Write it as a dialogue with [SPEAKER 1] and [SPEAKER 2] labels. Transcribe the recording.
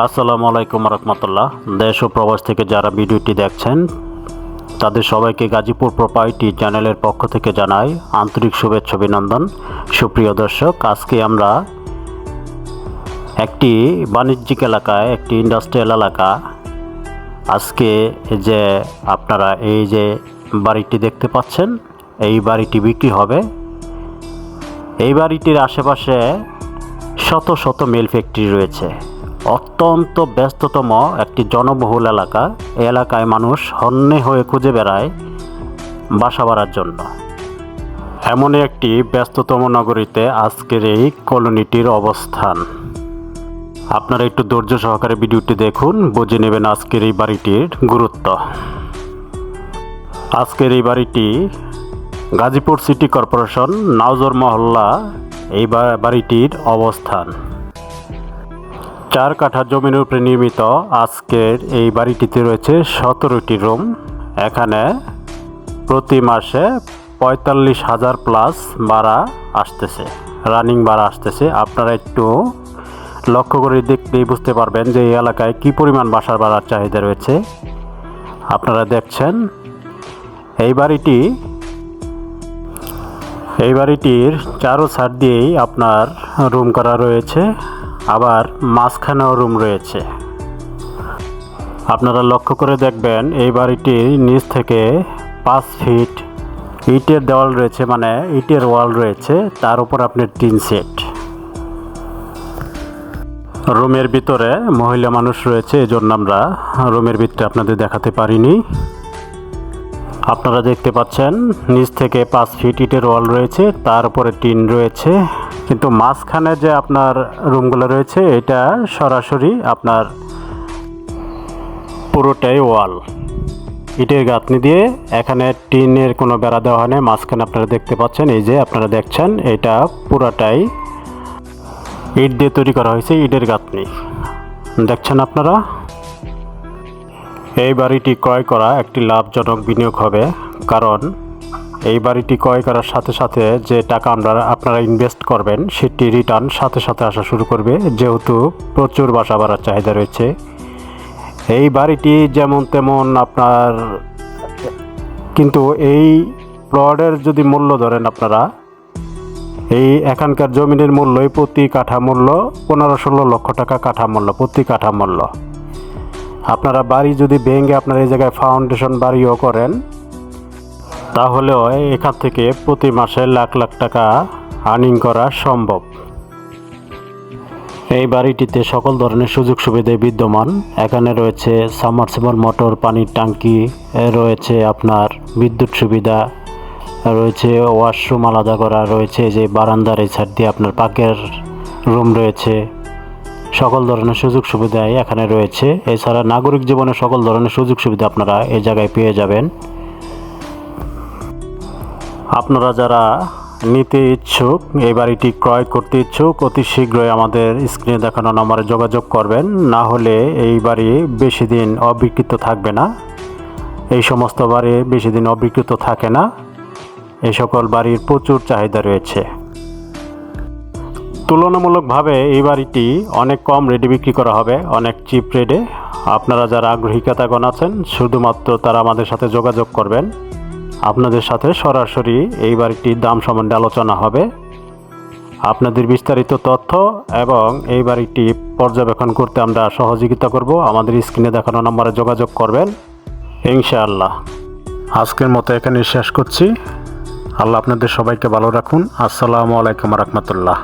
[SPEAKER 1] আসসালামু আলাইকুম রহমতুল্লাহ। দেশ ও প্রবাস থেকে যারা ভিডিওটি দেখছেন, তাদের সবাইকে গাজীপুর প্রপার্টি চ্যানেলের পক্ষ থেকে জানাই আন্তরিক শুভেচ্ছা, অভিনন্দন। সুপ্রিয় দর্শক, আজকে আমরা একটি বাণিজ্যিক এলাকায় একটি ইন্ডাস্ট্রিয়াল এলাকা। আজকে যে আপনারা এই যে বাড়িটি দেখতে পাচ্ছেন, এই বাড়িটি বিক্রি হবে। এই বাড়িটির আশেপাশে শত শত মিল ফ্যাক্টরি রয়েছে। অত্যন্ত ব্যস্ততম একটি জনবহুল এলাকা। এই এলাকায় মানুষ হন্যে হয়ে খুঁজে বেড়ায় বাসা বাড়ার জন্য। এমনই একটি ব্যস্ততম নগরীতে আজকের এই কলোনিটির অবস্থান। আপনারা একটু ধৈর্য সহকারে ভিডিওটি দেখুন, বুঝে নেবেন আজকের এই বাড়িটির গুরুত্ব। আজকের এই বাড়িটি গাজীপুর সিটি কর্পোরেশন নাওজর মহল্লা এই বাড়িটির অবস্থান। চার কাঠা জমির উপরে নির্মিত আজকের এই বাড়িটিতে রয়েছে সতেরোটি রুম। এখানে প্রতি মাসে পঁয়তাল্লিশ হাজার প্লাস ভাড়া আসতেছে, রানিং ভাড়া আসতেছে। আপনারা একটু লক্ষ্য করে দেখলেই বুঝতে পারবেন যে এই এলাকায় কী পরিমাণ বাসার ভাড়ার চাহিদা রয়েছে। আপনারা দেখছেন, এই বাড়িটি, এই বাড়িটির চারো সাইড দিয়েই আপনার রুম করা রয়েছে। আবার মাঝখানেও রুম রয়েছে। আপনারা লক্ষ্য করে দেখবেন, এই বাড়িটির নিচ থেকে পাঁচ ফিট ইটের দেওয়াল রয়েছে মানে ইটের ওয়াল রয়েছে, তার উপর আপনার টিন সেট। রুমের ভিতরে মহিলা মানুষ রয়েছে এই জন্য আমরা রুমের ভিতরে আপনাদের দেখাতে পারিনি। আপনারা দেখতে পাচ্ছেন, নিচ থেকে পাঁচ ফিট ইটের ওয়াল রয়েছে, তার উপরে টিন রয়েছে। কিন্তু মাঝখানে যে আপনার রুমগুলো রয়েছে, এটা সরাসরি আপনার পুরোটাই ওয়াল ইটের গাঁথনি দিয়ে এখানে টিনের কোনো বেড়া দেওয়া হয় না মাঝখানে আপনারা দেখতে পাচ্ছেন, এই যে আপনারা দেখছেন, এটা পুরাটাই ইট দিয়ে তৈরি করা হয়েছে, ইটের গাঁথনি। দেখছেন আপনারা? এই বাড়িটি ক্রয় করা একটি লাভজনক বিনিয়োগ হবে, কারণ এই বাড়িটি ক্রয় করার সাথে সাথে যে টাকা আমরা, আপনারা ইনভেস্ট করবেন, সেটি রিটার্ন সাথে সাথে আসা শুরু করবে, যেহেতু প্রচুর বাসা বাড়ার চাহিদা রয়েছে। এই বাড়িটি যেমন তেমন আপনার, কিন্তু এই প্লটের যদি মূল্য ধরেন আপনারা, এই এখানকার জমিনের মূল্যই প্রতি কাঠা মূল্য পনেরো ষোলো লক্ষ টাকা কাঠা মূল্য, প্রতি কাঠা মূল্য। আপনারা বাড়ি যদি ভেঙে আপনার এই জায়গায় ফাউন্ডেশন বাড়িও করেন, তাহলেও এখান থেকে প্রতি মাসে লাখ লাখ টাকা আর্নিং করা সম্ভব। এই বাড়িটিতে সকল ধরনের সুযোগ সুবিধা বিদ্যমান। এখানে রয়েছে সাবমার্সিবল মোটর পানির ট্যাঙ্কি রয়েছে আপনার বিদ্যুৎ সুবিধা, রয়েছে ওয়াশরুম আলাদা করা, রয়েছে যে বারান্দার এই সাইড দিয়ে আপনার পাকের রুম রয়েছে। সকল ধরনের সুযোগ সুবিধাই এখানে রয়েছে। এছাড়া নাগরিক জীবনে সকল ধরনের সুযোগ সুবিধা আপনারা এই জায়গায় পেয়ে যাবেন। আপনারা যারা নিতে ইচ্ছুক, এই বাড়িটি ক্রয় করতে ইচ্ছুক, অতি শীঘ্রই আমাদের স্ক্রিনে দেখানো নম্বরে যোগাযোগ করবেন। না হলে এই বাড়ি বেশি দিন অবিকৃত থাকবে না। এই সমস্ত বাড়ি বেশি দিন অবিকৃত থাকে না। এই সকল বাড়ির প্রচুর চাহিদা রয়েছে। তুলনামূলকভাবে এই বাড়িটি অনেক কম রেটে বিক্রি করা হবে, অনেক চিপ রেটে আপনারা যারা আগ্রহী ক্রেতাগণ আছেন, শুধুমাত্র তারা আমাদের সাথে যোগাযোগ করবেন। আপনাদের সাথে সরাসরি এই বাড়িটির দাম সম্বন্ধে আলোচনা হবে। আপনাদের বিস্তারিত তথ্য এবং এই বাড়িটি পর্যবেক্ষণ করতে আমরা সহযোগিতা করব। আমাদের স্ক্রিনে দেখানো নম্বরে যোগাযোগ করবেন। ইনশাআল্লাহ। আজকের মতো এখানে শেষ করছি। আল্লাহ আপনাদের সবাইকে ভালো রাখুন। আসসালামু আলাইকুম রহমতুল্লাহ।